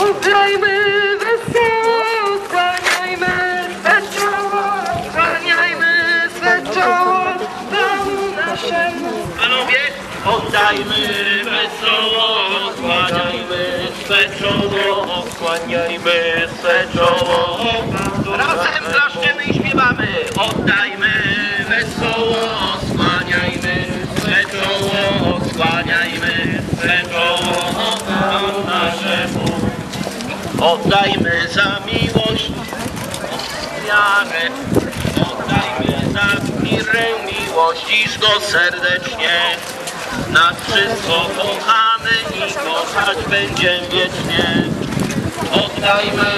Oddajmy wesoło, skłaniajmy swe czoło, skłaniajmy swe czoło Panu naszemu. Panowie, oddajmy wesoło, skłaniajmy swe czoło, skłaniajmy swe czoło. Razem klaszczymy i śpiewamy. Oddajmy Oddajmy za miłość wiarę, oddajmy za mirę miłość, iż go serdecznie. Nad wszystko kochamy i kochać będziemy wiecznie. Oddajmy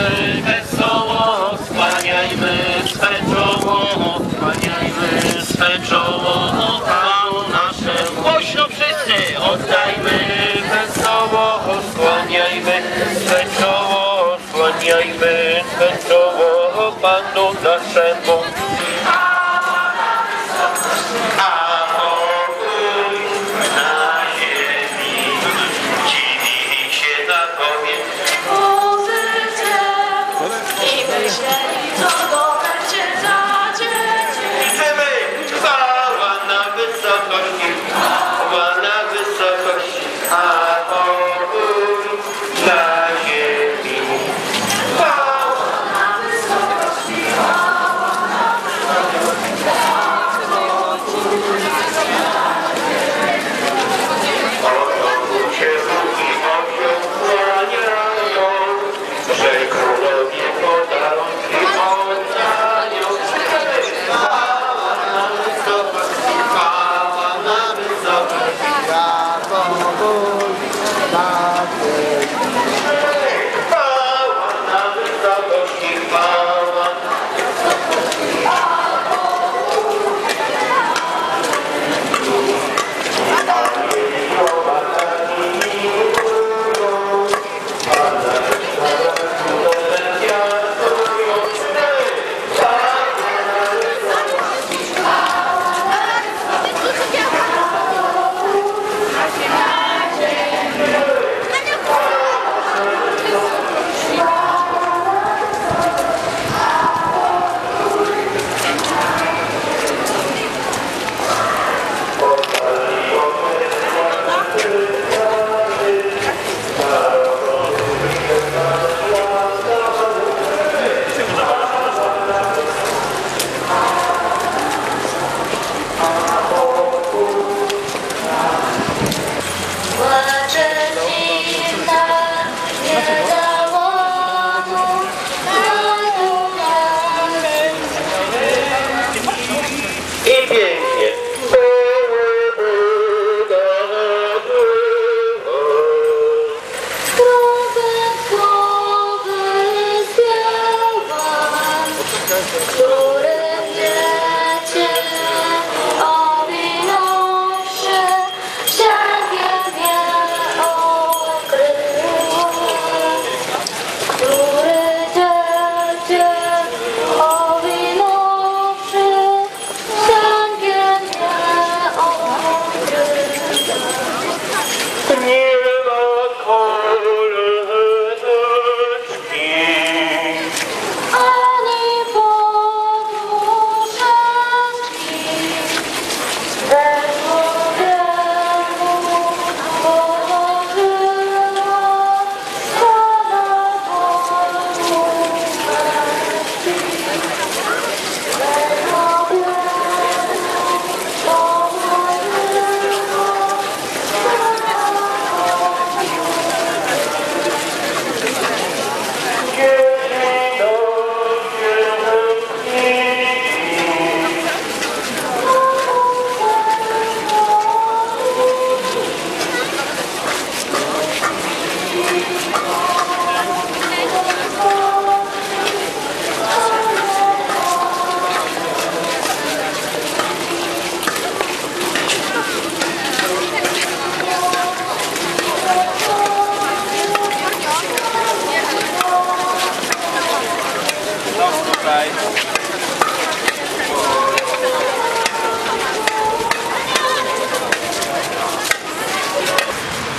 wesoło, skłaniajmy swe czoło, skłaniajmy swe czoło.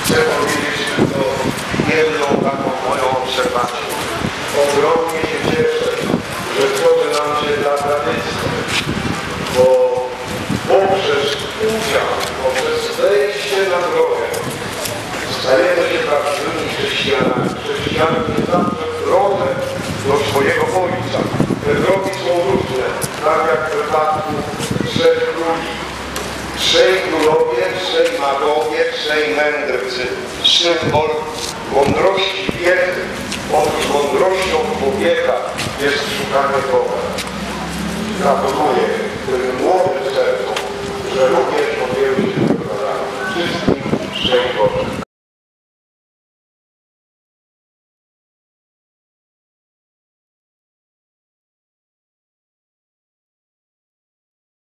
chcę powiedzieć tylko jedną taką moją obserwację. Ogromnie się cieszę, że tworzy nam się dla tradycji, bo poprzez udział, poprzez wejście na drogę stajemy się prawdziwymi chrześcijanami. Chrześcijanie nie zawsze drogę do swojego ojca. Te drogi są różne, tak jak w przypadku trzech króli Trzej królowie, trzej magowie, trzej mędrcy. Symbol mądrości wiedzy. Otóż mądrością człowieka jest szukanie Boga. Gratuluję tym młodym sercom, że również podjęli się tego zadania. Wszystkim szczęść Boże.